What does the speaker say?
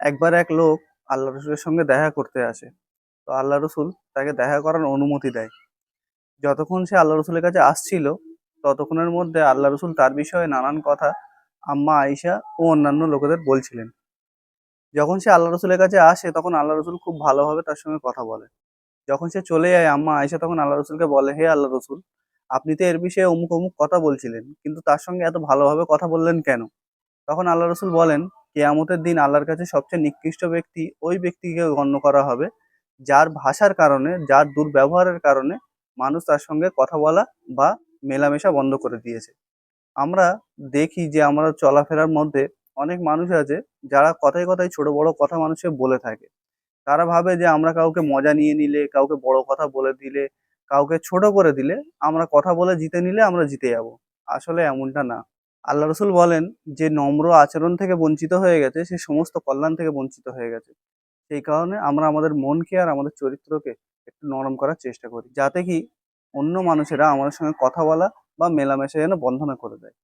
একবার এক লোক আল্লাহ রসুলের সঙ্গে দেখা করতে আসে। তো আল্লাহ রসুল তাকে দেখা করার অনুমতি দেয়। যতক্ষণ সে আল্লাহ রসুলের কাছে আসছিল, ততক্ষণের মধ্যে আল্লাহ রসুল তার বিষয়ে নানান কথা আম্মা আয়েশা ও অন্যান্য লোকেদের বলছিলেন। যখন সে আল্লাহ রসুলের কাছে আসে, তখন আল্লাহ রসুল খুব ভালোভাবে তার সঙ্গে কথা বলে। যখন সে চলে যায়, আম্মা আয়েশা তখন আল্লাহ রসুলকে বলে, হে আল্লাহ রসুল, আপনি তো এর বিষয়ে অমুক অমুক কথা বলছিলেন, কিন্তু তার সঙ্গে এত ভালোভাবে কথা বললেন কেন? তখন আল্লাহ রসুল বলেন কেয়ামতের দিন আল্লাহর কাছে সবচেয়ে নিকৃষ্ট ব্যক্তি ওই ব্যক্তিকে গণ্য করা হবে, যার ভাষার কারণে, যার দুর্ব্যবহারের কারণে মানুষ তার সঙ্গে কথা বলা বা মেলামেশা বন্ধ করে দিয়েছে। আমরা দেখি যে আমরা চলাফেরার মধ্যে অনেক মানুষ আছে, যারা কথায় কথায় ছোট বড় কথা মানুষকে বলে থাকে। তারা ভাবে যে আমরা কাউকে মজা নিয়ে নিলে, কাউকে বড় কথা বলে দিলে, কাউকে ছোট করে দিলে, আমরা কথা বলে জিতে নিলে আমরা জিতে যাব। আসলে এমনটা না। আল্লাহ রসুল বলেন যে নম্র আচরণ থেকে বঞ্চিত হয়ে গেছে, সে সমস্ত কল্যাণ থেকে বঞ্চিত হয়ে গেছে। সেই কারণে আমরা আমাদের মনকে আর আমাদের চরিত্রকে একটু নরম করার চেষ্টা করি, যাতে কি অন্য মানুষেরা আমাদের সঙ্গে কথা বলা বা মেলামেশা যেন বন্ধনা করে দেয়।